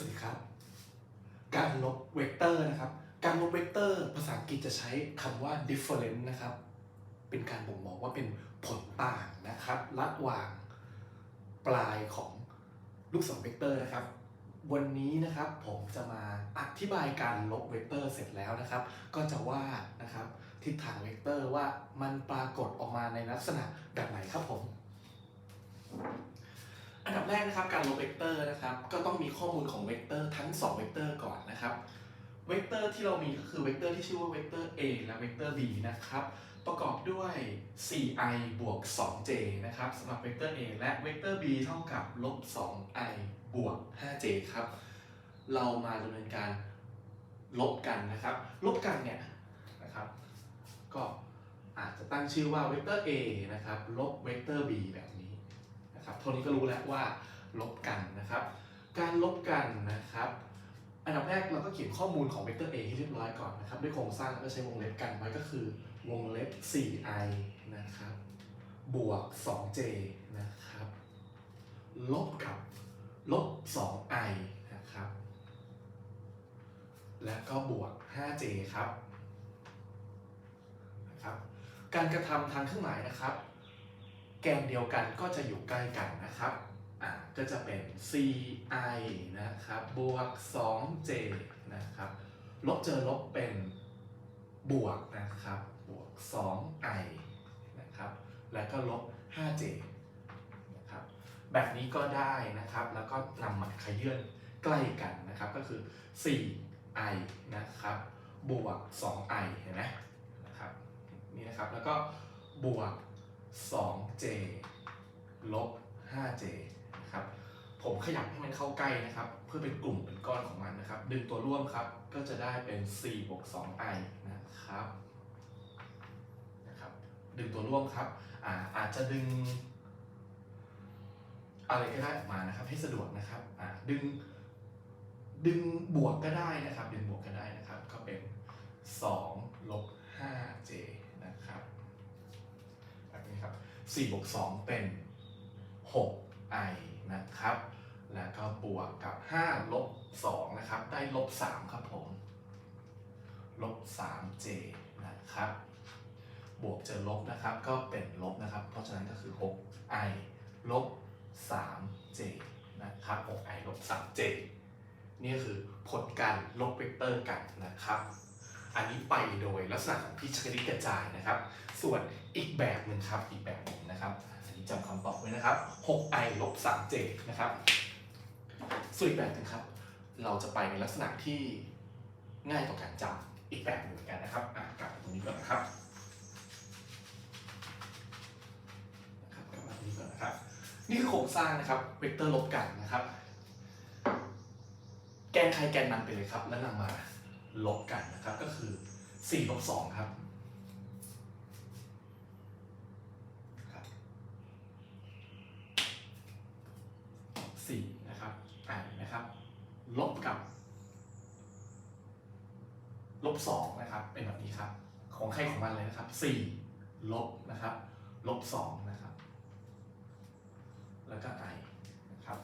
สวัสดีครับ การลบเวกเตอร์นะครับ การลบเวกเตอร์ภาษาอังกฤษจะใช้คำว่า different นะครับ เป็นการบ่งบอกว่าเป็นผลต่างนะครับระหว่างปลายของลูกศรเวกเตอร์นะครับ วันนี้นะครับผมจะมาอธิบายการลบเวกเตอร์เสร็จแล้วนะครับ ก็จะวาดนะครับทิศทางเวกเตอร์ว่ามันปรากฏออกมาในลักษณะแบบไหนครับผม อันดับแรกนะครับการลบเวกเตอร์นะครับก็ต้องมีข้อมูลของเวกเตอร์ทั้ง 2 เวกเตอร์ก่อนนะครับเวกเตอร์ที่เรามีก็คือเวกเตอร์ที่ชื่อว่าเวกเตอร์ a และเวกเตอร์ b นะครับประกอบด้วย 4i บวก 2j นะครับสำหรับเวกเตอร์ a และเวกเตอร์ b เท่ากับลบ 2i บวก 5j ครับเรามาดำเนินการลบกันนะครับ ลบกันเนี่ยนะครับ ก็อาจจะตั้งชื่อว่าเวกเตอร์ a นะครับลบเวกเตอร์ b แบบนี้ นะครับเท่านี้ก็รู้แล้วว่าลบกันนะครับ การลบกันนะครับ อันดับแรกเราก็เขียนข้อมูลของเวกเตอร์ a ให้เรียบร้อยก่อนนะครับด้วยโครงสร้างแล้วก็ใช้วงเล็บกันไว้ก็คือวงเล็บ 4i นะครับบวก 2j นะครับลบกับลบ 2i นะครับ แล้วก็บวก 5j ครับนะครับ การกระทำทางเครื่องหมายนะครับ แกนเดียวกันก็จะอยู่ใกล้กันนะครับอ่าก็จะเป็น ci นะครับบวก 2j นะครับลบเจอลบเป็นบวกนะครับบวก 2i นะครับแล้วก็ลบ 5j นะครับแบบนี้ก็ได้นะครับแล้วก็นำมาขยื่นใกล้กันนะครับก็คือ 4i นะครับบวก 2i เห็นไหมนะครับนี่นะครับแล้วก็บวก 2j ลบ 5j นะครับ ผมขยับให้มันเข้าใกล้นะครับ เพื่อเป็นกลุ่มเป็นก้อนของมันนะครับ ดึงตัวร่วมครับ ก็จะได้เป็น 4 บวก 2i นะครับ นะครับ ดึงตัวร่วมครับอ่าอาจจะดึง อะไรก็ได้ออกมานะครับ ให้สะดวกนะครับอ่าดึง ดึงบวกก็ได้นะครับ ดึงบวกก็ได้นะครับ ก็เป็น 2 ลบ 5j นะครับ แบบนี้ครับ 4บวก2เป็น 6i นะครับ แล้วก็บวกกับ 5 ลบ 2 นะครับ ได้ลบ 3 ครับผม ลบ 3j นะครับ บวกเจอลบนะครับ ก็เป็นลบนะครับ เพราะฉะนั้นก็คือ 6i ลบ 3j นะครับ 6i ลบ 3j นี่คือผลการลบเวกเตอร์กันนะครับ อันนี้ไปโดยลักษณะของพี่ชคริตกระจายนะครับ ส่วนอีกแบบหนึ่งครับ อีกแบบ นึ่งนะครับ อันนี้จำคำตอบไว้นะครับ 6i ลบ 3j นะครับส่วนอีกแบบหนึงครับ เราจะไปในลักษณะที่ง่ายต่อการจำอีกแบบหนึ่งเหมือนกันนะครับอะกลับมาตรงนี้ก่อนนะครับนะครับกลับมาตรงนี้ก่อนนะครับ นี่คือโครงสร้างนะครับเวกเตอร์ลบกันนะครับ แกนใครแกนมันไปเลยครับ แล้วนำมาลบกันนะครับ ก็คือ4ลบ2ครับ 4นะครับอ่านนะครับ ลบกับ ลบ2นะครับ เป็นแบบนี้ครับ ของใครของมันเลยนะครับ 4 ลบนะครับ ลบ2นะครับ แล้วก็ i นะครับ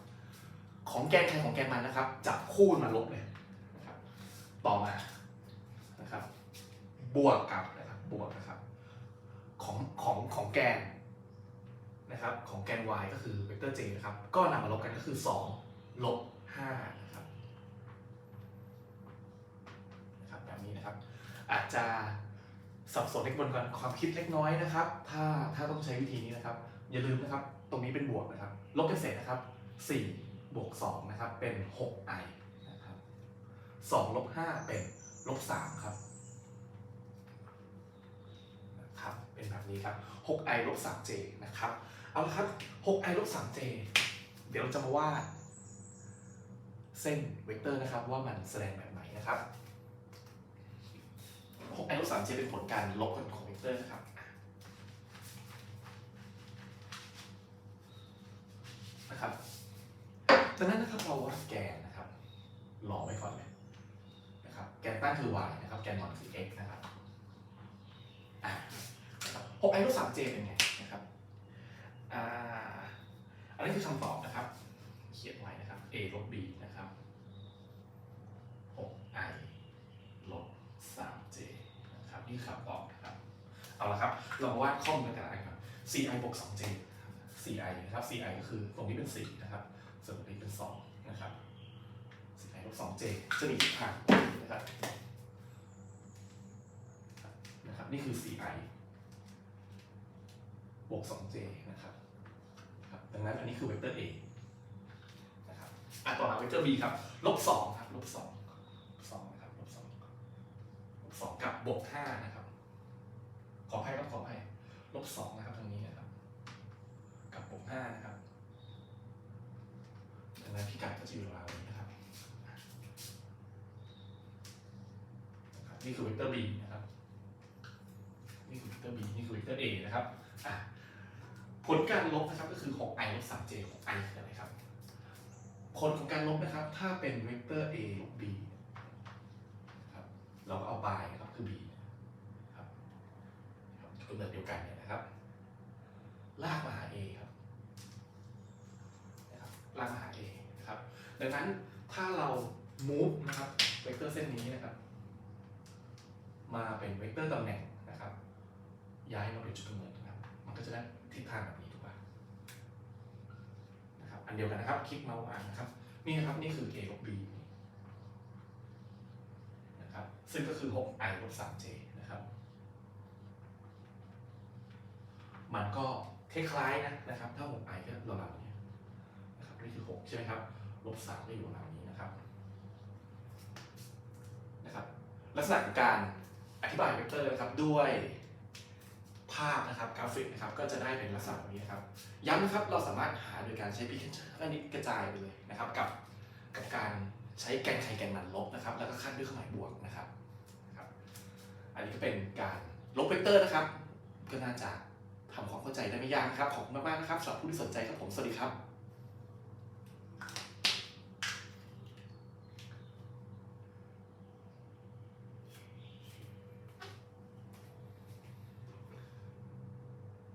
ของแกนใครของแกนมันนะครับ จับคู่มาลบเลยนะครับ ต่อมา นะครับ บวกกับนะครับ บวกนะครับ ของของของแกน นะครับของแกน y ก็คือเวกเตอร์ j นะครับก็นำมาลบกันก็คือ 2 ลบ5นะครับนะครับแบบนี้นะครับ อาจจะสับสนเล็กบนกันความคิดเล็กน้อยนะครับ ถ้าถ้าต้องใช้วิธีนี้นะครับ อย่าลืมนะครับ ตรงนี้เป็นบวกนะครับ ลบกันเสร็จนะครับ 4 บวก 2 นะครับ เป็น 6i นะครับ2ลบ5เป็นลบ3ครับ นะครับ เป็นแบบนี้ครับ 6i ลบ 3j นะครับ เอาละครับ 6i ลบ 3j เดี๋ยวเราจะมาวาดเส้นเวกเตอร์นะครับว่ามันแสดงแบบไหนนะครับ 6i ลบ 3j เป็นผลการลบกันของเวกเตอร์นะครับนะครับจากนั้นนะครับเราวาดแกนนะครับรอไว้ก่อนเลยนะครับ แกนตั้งคือ y นะครับ แกนนอนคือ x 6i รูท 3j เป็นไงนะครับอันนี้คือคำตอบนะครับ เขียนไว้นะครับ a ลบ b นะครับ 6i ลบ 3j นะครับนี่คำตอบนะครับ เอาละครับ เราวาดข้อมูลกันแต่ละอันครับ 4i บวก 2j 4i นะครับ 4i ก็คือตรงนี้เป็น 4 นะครับ ส่วนตรงนี้เป็น 2 นะครับ 4i ลบ 2j จะมีทิศทางนะครับ นะครับ นี่คือ 4i วก 2j นะครับครับ ดังนั้นอันนี้คือเวกเตอร์ a นะครับอะต่อมาเวกเตอร์ b ครับ ลบ2ครับ ลบ2 2นะครับ ลบ2ลบ2กับบวก5นะครับ ขอให้ครับขอให้ลบ2นะครับตรงนี้นะครับ กับบวก5นะครับ ดังนั้นพิกัดก็จะอยู่ราวนี้นะครับนะครับนี่คือเวกเตอร์ b นะครับ นี่คือเวกเตอร์ b นี่คือเวกเตอร์ a นะครับ อะ ผลการลบนะครับก็คือ 6i ลบ 3j 6i คืออะไรครับ ผลของการลบนะครับ ถ้าเป็นเวกเตอร์ a ลบ b นะครับเราก็เอา by นะครับคือ b ครับครับกำเนิดเดียวกันเนี่ยนะครับ ลากมาหา a ครับนะครับลากมาหา a นะครับ ดังนั้นถ้าเรา move นะครับเวกเตอร์เส้นนี้นะครับ มาเป็นเวกเตอร์ตำแหน่งนะครับ ย้ายมาเป็นจุดกำเนิดนะครับ มันก็จะได้ ทิศทางแบบนี้ถูกป่ะนะครับอันเดียวกันนะครับ คลิกเมาส์อ่านนะครับ นี่นะครับนี่คือ a ลบ b นะครับ ซึ่งก็คือ 6i ลบ 3j นะครับ มันก็คล้ายๆนะนะครับ ถ้า 6i ก็ราวๆนี้นะครับนี่คือ 6 ใช่ไหมครับลบ3ก็อยู่ราวๆนี้นะครับนะครับ ลักษณะการอธิบายเวกเตอร์นะครับด้วย ภาพนะครับกราฟิกนะครับก็จะได้เป็นลักษณะแบบนี้นะครับย้ำนะครับเราสามารถหาโดยการใช้พิกเจอร์อันนี้กระจายไปเลยนะครับกับกับการใช้แกนไขแกนมันลบนะครับ แล้วก็ขั้นด้วยเครื่องหมายบวกนะครับนะครับ อันนี้ก็เป็นการลบเวกเตอร์นะครับ ก็น่าจะทำความเข้าใจได้ไม่ยากครับขอบคุณมากๆนะครับสำหรับผู้ที่สนใจครับผมสวัสดีครับ